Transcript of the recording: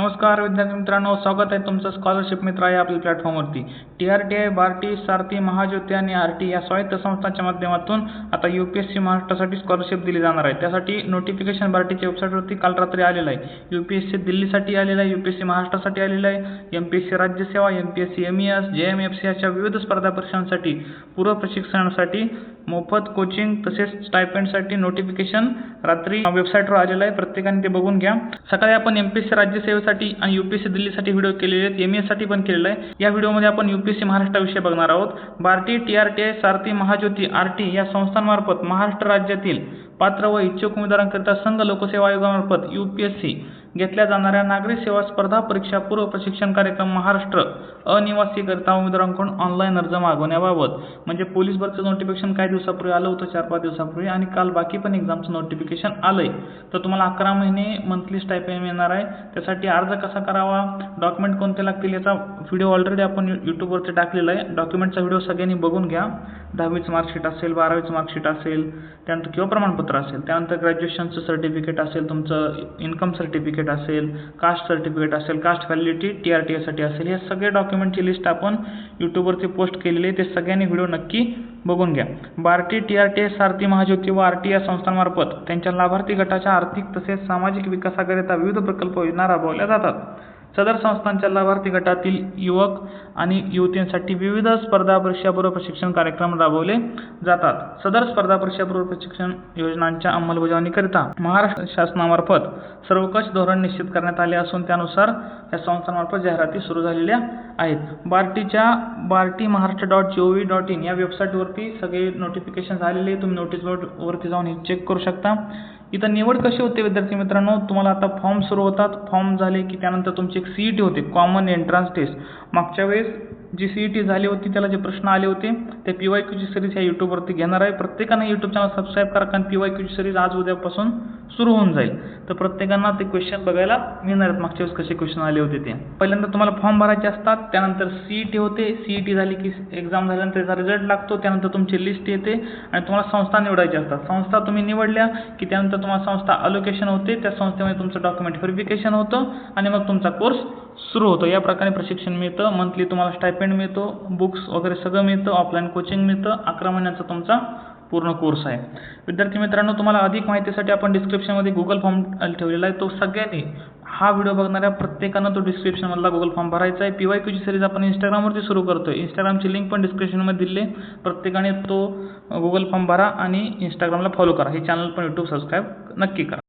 नमस्कार विद्यार्थी मित्रांनो स्वागत आहे तुमचं स्कॉलरशिप मित्र आहे आपल्या प्लॅटफॉर्मवरती T R T I Barti Sarthi Mahajyoti आणि आर टी या स्वायत्त संस्थांच्या माध्यमातून आता यू पी एस सी महाराष्ट्रासाठी स्कॉलरशिप दिली जाणार आहे. त्यासाठी नोटिफिकेशन भारतीच्या वेबसाईटवरती काल रात्री आलेलं आहे. यू पी एस सी दिल्लीसाठी आलेलं आहे यू पी एस सी महाराष्ट्रासाठी आलेलं आहे. M P S C राज्यसेवा M P S C M E S J M F C अशा विविध स्पर्धा परीक्षांसाठी पूर्व प्रशिक्षणासाठी मोफत कोचिंग तसेच स्टायपेंडसाठी नोटिफिकेशन रात्री वेबसाईटवर आलेलं आहे. प्रत्येकाने ते बघून घ्या. सकाळी आपण एम पी एस सी राज्यसेवेसाठी आणि यू पी एस सी दिल्लीसाठी व्हिडिओ केलेले आहेत. एमसाठी पण केलेला आहे. या व्हिडिओमध्ये आपण यू पी एस सी महाराष्ट्राविषयी बघणार आहोत. Barti T R T I Sarthi Mahajyoti R T या संस्थांमार्फत महाराष्ट्र राज्यातील पात्र व इच्छुक उमेदवारांकरिता संघ लोकसेवा आयोगामार्फत यू पी एस सी घेतल्या जाणाऱ्या नागरी सेवा स्पर्धा परीक्षा पूर्व प्रशिक्षण कार्यक्रम महाराष्ट्र अनिवासीकरिता उमेदवारांकडून ऑनलाईन अर्ज मागवण्याबाबत. म्हणजे पोलीस भरचं नोटिफिकेशन काही दिवसापूर्वी आलं होतं चार पाच दिवसापूर्वी आणि काल बाकी पण एक्झामचं नोटिफिकेशन आलं आहे तर तुम्हाला अकरा महिने मंथली स्टायपेंड येणार आहे. त्यासाठी अर्ज कसा करावा डॉक्युमेंट कोणते लागतील याचा व्हिडिओ ऑलरेडी आपण यूट्यूबवरती टाकलेला आहे. डॉक्युमेंटचा व्हिडिओ सगळ्यांनी बघून घ्या. दहावीचं मार्कशीट असेल बारावीचं मार्कशीट असेल त्यानंतर किंवा प्रमाणपत्र असेल त्यानंतर ग्रॅज्युएशनचं सर्टिफिकेट असेल तुमचं इन्कम सर्टिफिकेट असेल कास्ट सर्टिफिकेट असेल caste validity T R T एसाठी असेल हे सगळे डॉक्युमेंटची लिस्ट आपण यूट्यूबवरती पोस्ट केलेली आहे. ते सगळ्यांनी व्हिडिओ नक्की बघून घ्या. Barti T R T S Sarathi Mahajyoti व आर टी या संस्थांमार्फत त्यांच्या लाभार्थी गटाच्या आर्थिक तसेच सामाजिक विकासाकरिता विविध प्रकल्प योजना राबवल्या जातात. सदर संस्थांच्या लाभार्थी गटातील युवक आणि युवतींसाठी विविध स्पर्धा परीक्षापूर्व प्रशिक्षण कार्यक्रम राबवले जातात. सदर स्पर्धा परीक्षापूर्व प्रशिक्षण योजनांच्या अंमलबजावणीकरिता महाराष्ट्र शासनामार्फत सर्वकष धोरण निश्चित करण्यात आले असून त्यानुसार या संस्थांमार्फत जाहिराती सुरू झालेल्या आहेत. बार्टीच्या Barti Maharashtra dot G O V dot in या वेबसाईटवरती सगळे नोटिफिकेशन झालेले तुम्ही नोटीस बोर्डवरती जाऊन हे चेक करू शकता. इथं निवड कशी होते विद्यार्थी मित्रांनो? तुम्हाला आता फॉर्म सुरू होतात. फॉर्म झाले की त्यानंतर तुमची एक सी ई टी होते. कॉमन एंट्रन्स टेस्ट मागच्या वेळेस जी सी ई टी झाली होती त्याला जे प्रश्न आले होते ते पी वाय क्यूची सिरीज ह्या यूट्यूबवरती घेणार आहे. प्रत्येकाने यूट्यूब चॅनल सबस्क्राईब करा. कारण पी वाय क्यूची सिरीज आज उद्यापासून सुरू होऊन जाईल. तर प्रत्येकांना ते क्वेश्चन बघायला मिळणार आहेत. मागच्या वेळेस कसे क्वेश्चन आले होते ते. पहिल्यांदा तुम्हाला फॉर्म भरायचे असतात. त्यानंतर सीईटी टी होते. सीईटी टी झाली की एक्झाम झाल्यानंतर त्याचा रिझल्ट लागतो. त्यानंतर तुमची लिस्ट येते आणि तुम्हाला संस्था निवडायची असतात. संस्था तुम्ही निवडल्या की त्यानंतर तुम्हाला संस्था अलोकेशन होते. त्या संस्थेमध्ये तुमचं डॉक्युमेंट व्हेरिफिकेशन होतं आणि मग तुमचा कोर्स सुरू होतो. या प्रकारे प्रशिक्षण मिळतं. मंथली तुम्हाला स्टायपेंड मिळतो. बुक्स वगैरे सगळं मिळतं. ऑफलाईन कोर्स कोचिंग मिळतं. अकरा महिन्याचा तुमचा पूर्ण कोर्स आहे. विद्यार्थी मित्रांनो तुम्हाला अधिक माहितीसाठी आपण डिस्क्रिप्शनमध्ये गुगल फॉर्म ठेवलेला आहे. तो सगळ्यांनी हा व्हिडिओ बघणाऱ्या प्रत्येकानं तो डिस्क्रिप्शनमधला गुगल फॉर्म भरायचा आहे. पी वाय क्यूची सिरीज आपण इंस्टाग्रामवरती सुरू करतो आहे इंस्टाग्रामची लिंक पण डिस्क्रिप्शनमध्ये दिली आहे. प्रत्येकाने तो गुगल फॉर्म भरा आणि इंस्टाग्रामला फॉलो करा. हे चॅनल पण यूट्यूब सबस्क्राईब नक्की करा.